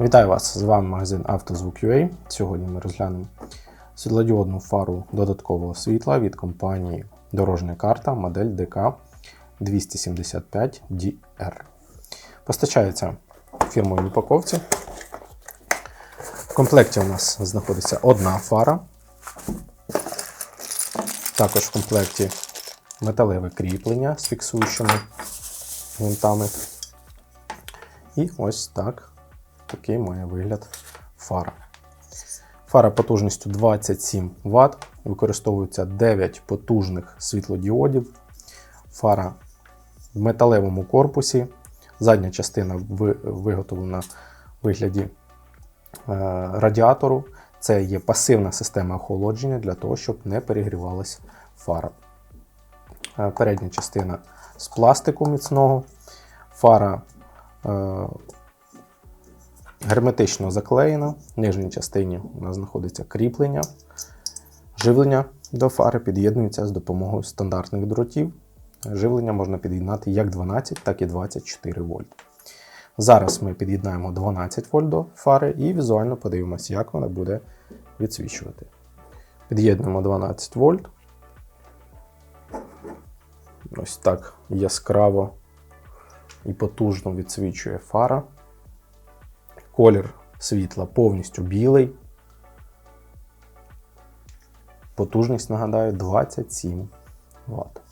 Вітаю вас! З вами магазин «Автозвук.UA». Сьогодні ми розглянемо світлодіодну фару додаткового світла від компанії Дорожня карта модель DK 275DR. Постачається в фірмовій упаковці. В комплекті у нас знаходиться одна фара. Також в комплекті металеве кріплення з фіксуючими гвинтами. І ось так такий має вигляд фара. Фара потужністю 27 Вт. Використовується 9 потужних світлодіодів. Фара в металевому корпусі. Задня частина виготовлена в вигляді е, радіатору. Це є пасивна система охолодження для того, щоб не перегрівалась фара. Е, Передня частина з пластику міцного. Фара е, герметично заклеєна. В нижній частині у нас знаходиться кріплення. Живлення до фари під'єднується з допомогою стандартних дротів. Живлення можна під'єднати як 12, так і 24 вольт. Зараз ми під'єднаємо 12 вольт до фари і візуально подивимося, як вона буде відсвічувати. Під'єднуємо 12 вольт. Ось так яскраво і потужно відсвічує фара. Колір світла повністю білий. Потужність, нагадаю, 27 Вт.